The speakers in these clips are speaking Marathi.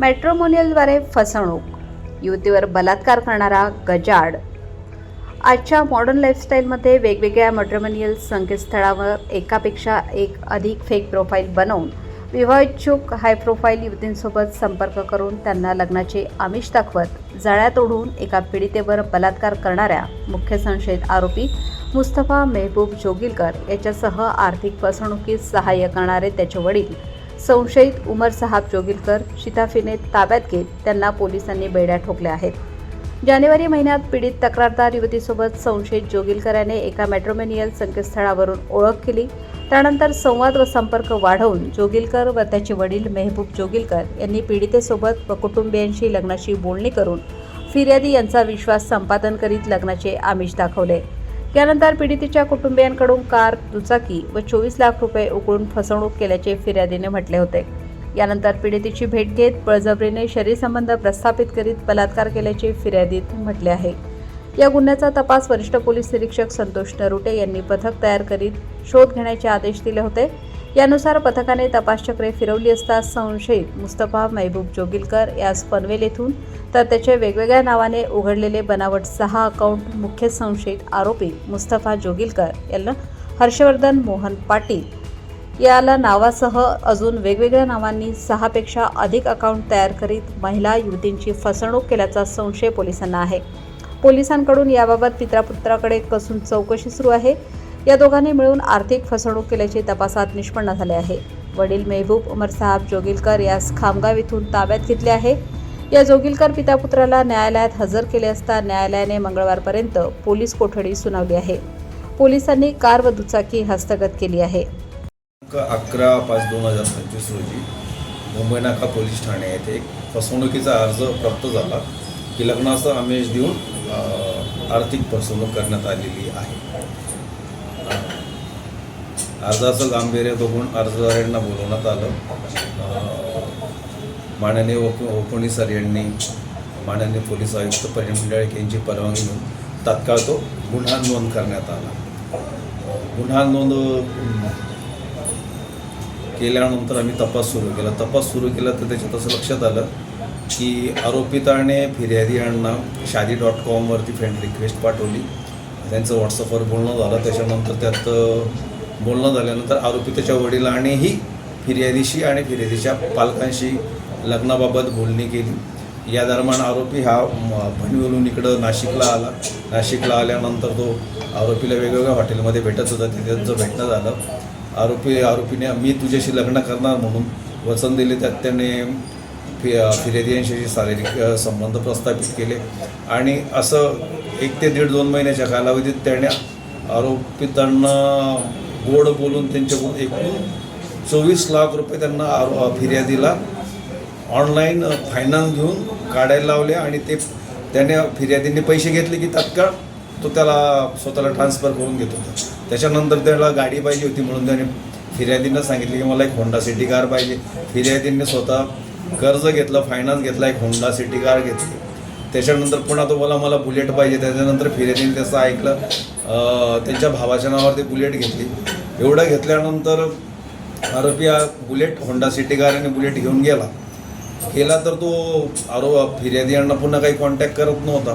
मॅट्रोमोनियलद्वारे फसवणूक युवतीवर बलात्कार करणारा गजाड आजच्या मॉडर्न लाईफस्टाईलमध्ये वेगवेगळ्या मॅट्रोमोनियल संकेतस्थळावर एकापेक्षा एक अधिक फेक प्रोफाईल बनवून विवाहिच्छुक हाय प्रोफाईल युवतींसोबत संपर्क करून त्यांना लग्नाचे आमिष दाखवत जाळ्यात ओढून एका पीडितेवर बलात्कार करणाऱ्या मुख्य संशयित आरोपी मुस्तफा मेहबूब जोगिलकर याच्यासह आर्थिक फसवणुकीस सहाय्य करणारे त्याचे वडील. संशयित उमर साहाब जोगिलकर शिताफीने ताब्यात घेत त्यांना पोलिसांनी बेड्या ठोकल्या आहेत. जानेवारी महिन्यात पीडित तक्रारदार युवतीसोबत संशयित जोगिलकर याने एका मॅट्रोमेनियल संकेतस्थळावरून ओळख केली. त्यानंतर संवाद व संपर्क वाढवून जोगिलकर व त्याचे वडील मेहबूब जोगिलकर यांनी पीडितेसोबत व कुटुंबियांशी लग्नाची बोलणी करून फिर्यादी यांचा विश्वास संपादन करीत लग्नाचे आमिष दाखवले. यानंतर पीडितेच्या कुटुंबियांकडून कार दुचाकी व चोवीस लाख रुपये उकळून फसवणूक केल्याचे फिर्यादीने म्हटले होते. यानंतर पीडितेची भेट घेत बळजबरीने शरीरसंबंध प्रस्थापित करीत बलात्कार केल्याचे फिर्यादीत म्हटले आहे. या गुन्ह्याचा तपास वरिष्ठ पोलीस निरीक्षक संतोष नरुटे यांनी पथक तयार करीत शोध घेण्याचे आदेश दिले होते. यानुसार पथकाने तपासचक्रे फिरवली असता संशयित मुस्तफा महबूब जोगिलकर यास पनवेल येथून तर त्याचे वेगवेगळ्या नावाने उघडलेले बनावट सहा अकाउंट मुख्य संशयित आरोपी मुस्तफा जोगिलकर यांना हर्षवर्धन मोहन पाटील याला नावासह अजून वेगवेगळ्या नावांनी सहापेक्षा अधिक अकाउंट तयार करीत महिला युवतींची फसवणूक केल्याचा संशय पोलिसांना आहे. पोलिसांकडून याबाबत पित्रापुत्राकडे कसून चौकशी सुरू आहे. या दोघांनी मिळून आर्थिक फसवणूक केल्याचे तपासात निष्पन्न झाले आहे. वडील मेहबूब उमर साहब जोगिलकर यास खामगाव इथून ताब्यात घेतले आहे. या जोगिलकर पितापुत्राला न्यायालयात हजर केले असता न्यायालयाने मंगळवारपर्यंत पोलीस कोठडी सुनावली आहे. पोलिसांनी कार व दुचाकी हस्तगत केली आहे. अकरा पाच दोन हजार पंचवीस रोजी मुंबई नाका पोलीस ठाणे येथे एक फसवणुकीचा अर्ज प्राप्त झाला. की लग्नाचा आमेश देऊन आर्थिक फसवणूक करण्यात आलेली आहे. अर्जाचं गांभीर्य बघून अर्जदारांना बोलवण्यात आलं. माननीय ओप ओपणी सर यांनी माननीय पोलीस आयुक्त परिमंडळ यांची परवानगी घेऊन तात्काळ तो गुन्हा नोंद करण्यात आला. गुन्हा नोंद केल्यानंतर आम्ही तपास सुरू केला. तपास सुरू केला तर त्याच्यात असं लक्षात आलं की आरोपिताने फिर्यादी यांना शादी डॉट कॉमवरती फ्रेंड रिक्वेस्ट पाठवली. त्यांचं व्हॉट्सअपवर बोलणं झालं. त्याच्यानंतर त्यात बोलणं झाल्यानंतर आरोपी त्याच्या वडिलांनीही फिर्यादीशी आणि फिर्यादीच्या पालकांशी लग्नाबाबत बोलणी केली. या दरम्यान आरोपी हा भणीवरून इकडं नाशिकला आला. नाशिकला आल्यानंतर तो आरोपीला वेगवेगळ्या हॉटेलमध्ये भेटत होता. तिथे त्यांचं भेटणं झालं. आरोपी आरोपीने मी तुझ्याशी लग्न करणार म्हणून वचन दिले. त्यात त्याने फि फिर्यादी यांच्याशी शारीरिक संबंध प्रस्थापित केले. आणि असं एक ते दीड दोन महिन्याच्या कालावधीत त्याने आरोपितांना गोड बोलून त्यांच्याकडून एकूण चोवीस लाख रुपये त्यांना आरो फिर्यादीला ऑनलाईन फायनान्स घेऊन काढायला लावले आणि ते त्याने फिर्यादींनी पैसे घेतले की तात्काळ तो त्याला स्वतःला ट्रान्सफर करून घेत होता. त्याच्यानंतर त्याला गाडी पाहिजे होती म्हणून त्याने फिर्यादींना सांगितले की मला एक होंडा सिटी कार पाहिजे. फिर्यादींनी स्वतः कर्ज घेतलं फायनान्स घेतला एक होंडा सिटी कार घेतली. त्याच्यानंतर पुन्हा तो बोला मला बुलेट पाहिजे. त्याच्यानंतर फिर्यादीने त्याचं ऐकलं. त्यांच्या भावाच्या नावावरती बुलेट घेतली. एवढं घेतल्यानंतर आरोपी हा बुलेट होंडा सिटी कार आणि बुलेट घेऊन गेला. केला तर तो आरो फिर्यादी यांना पुन्हा काही कॉन्टॅक्ट करत नव्हता.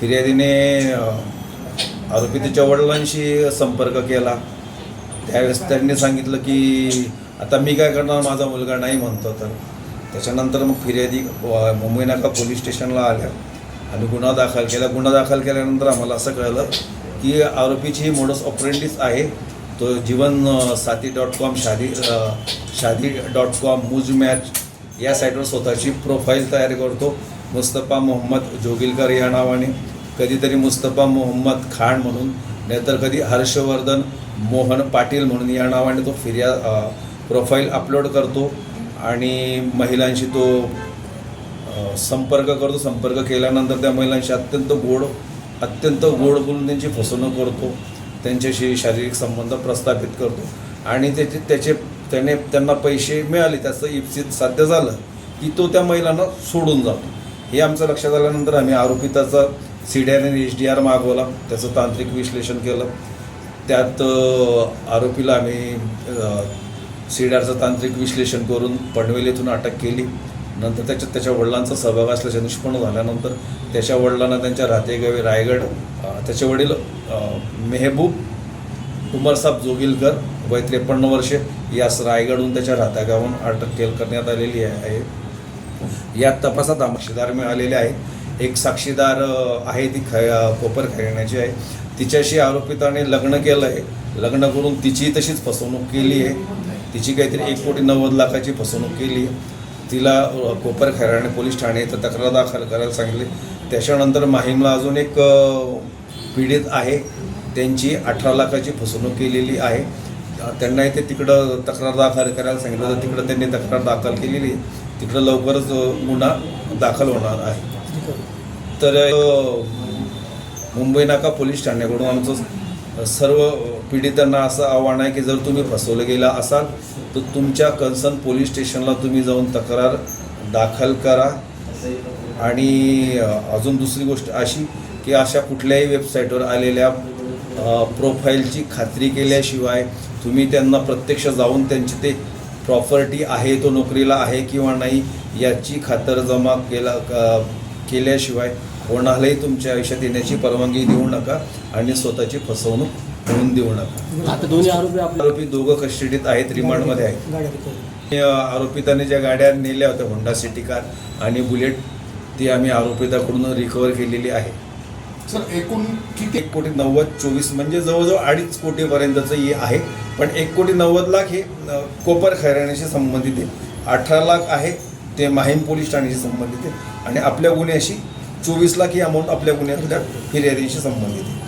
फिर्यादीने आरोपी त्याच्या वडिलांशी संपर्क केला. त्यावेळेस त्यांनी सांगितलं की आता मी काय करणार? माझा मुलगा नाही म्हणतो तर. त्याच्यानंतर मग फिर्यादी मुंबई नाका पोलीस स्टेशनला आल्या. आम्ही गुन्हा दाखल केला. गुन्हा दाखल केल्यानंतर आम्हाला असं कळलं की आरोपीची ही मोडस ऑपरेंटिस आहे. तो Jeevan Sathi dot com Shaadi Shaadi dot com Mooz match या साईटवर स्वतःची प्रोफाईल तयार करतो. मुस्तफा मोहम्मद जोगिलकर या नावाने. कधीतरी मुस्तफा मोहम्मद खान म्हणून नाहीतर कधी हर्षवर्धन मोहन पाटील म्हणून या नावाने तो फिर्या प्रोफाईल अपलोड करतो. आणि महिलांशी तो संपर्क करतो. संपर्क केल्यानंतर त्या महिलांशी अत्यंत गोड अत्यंत गोड बोलून त्यांची फसवणूक करतो. त्यांच्याशी शारीरिक संबंध प्रस्थापित करतो. आणि त्याचे त्याचे त्याने त्यांना पैसे मिळाले त्याचं इप्सित साध्य झालं की तो त्या महिलांना सोडून जातो. हे आमचं लक्षात आल्यानंतर आम्ही आरोपिताचा सी डी आर आणि एच डी आर मागवला त्याचं तांत्रिक विश्लेषण केलं. त्यात आरोपीला आम्ही सी डी आरचं तांत्रिक विश्लेषण करून पनवेल येथून अटक केली. नंतर त्याच्यात त्याच्या वडिलांचा सहभाग असल्याचे निष्पन्न झाल्यानंतर त्याच्या वडिलांना त्यांच्या राहतेगावी रायगड त्याचे वडील मेहबूब उमरसाब जोगिलकर वय त्रेपन्न वर्षे यास रायगडहून त्याच्या राहत्यागावून अटक केल करण्यात आलेली आहे. या तपासात साक्षीदार मिळालेले आहेत. एक साक्षीदार आहे ती ख कोपर खैरण्याची आहे. तिच्याशी आरोपिताने लग्न केलं आहे लग्न करून तिची तशीच फसवणूक केली आहे. तिची काहीतरी एक कोटी नव्वद लाखाची फसवणूक केली आहे. तिला कोपर खैराणे पोलीस ठाणे इथं तक्रार दाखल करायला सांगितले. त्याच्यानंतर माहीमला अजून एक पीडित आहे. त्यांची अठरा लाखाची फसवणूक केलेली आहे. त्यांना इथे तिकडं तक्रार दाखल करायला सांगितलं तर तिकडं त्यांनी तक्रार दाखल केलेली तिकडं लवकरच गुन्हा दाखल होणार आहे. तर मुंबई नाका पोलीस ठाण्याकडून आमचं सर्व पीडितांना असं आव्हान आहे की जर तुम्ही फसवलं गेला असाल तर तुमच्या कन्सर्न पोलीस स्टेशनला तुम्ही जाऊन तक्रार दाखल करा. आणि अजून दुसरी गोष्ट अशी की अशा कुठल्याही वेबसाईटवर आलेल्या प्रोफाईलची खात्री केल्याशिवाय तुम्ही त्यांना प्रत्यक्ष जाऊन त्यांची ते प्रॉपर्टी आहे तो नोकरीला आहे किंवा नाही याची खातरजमा केला केल्याशिवाय कोणालाही तुमच्या आयुष्यात येण्याची परवानगी देऊ नका आणि स्वतःची फसवणूक होऊन देऊ नका. आता दोन्ही आरोपी आरोपी दोघं कस्टडीत आहेत रिमांडमध्ये आहेत. आरोपिताने ज्या गाड्या नेल्या होत्या होंडा सिटी कार आणि बुलेट ती आम्ही आरोपिताकडून रिकवर केलेली आहे. सर एकूण किती? एक कोटी नव्वद चोवीस म्हणजे जवळजवळ अडीच कोटीपर्यंतचं हे आहे. पण एक कोटी नव्वद लाख हे कोपर खैराण्याशी संबंधित आहे. अठरा लाख आहे ते माहीम पोलीस ठाण्याशी संबंधित आहे. आणि आपल्या गुन्ह्याशी चोवीस लाख ही अमाऊंट आपल्या गुन्ह्यातल्या फिर्यादीशी संबंधित आहे.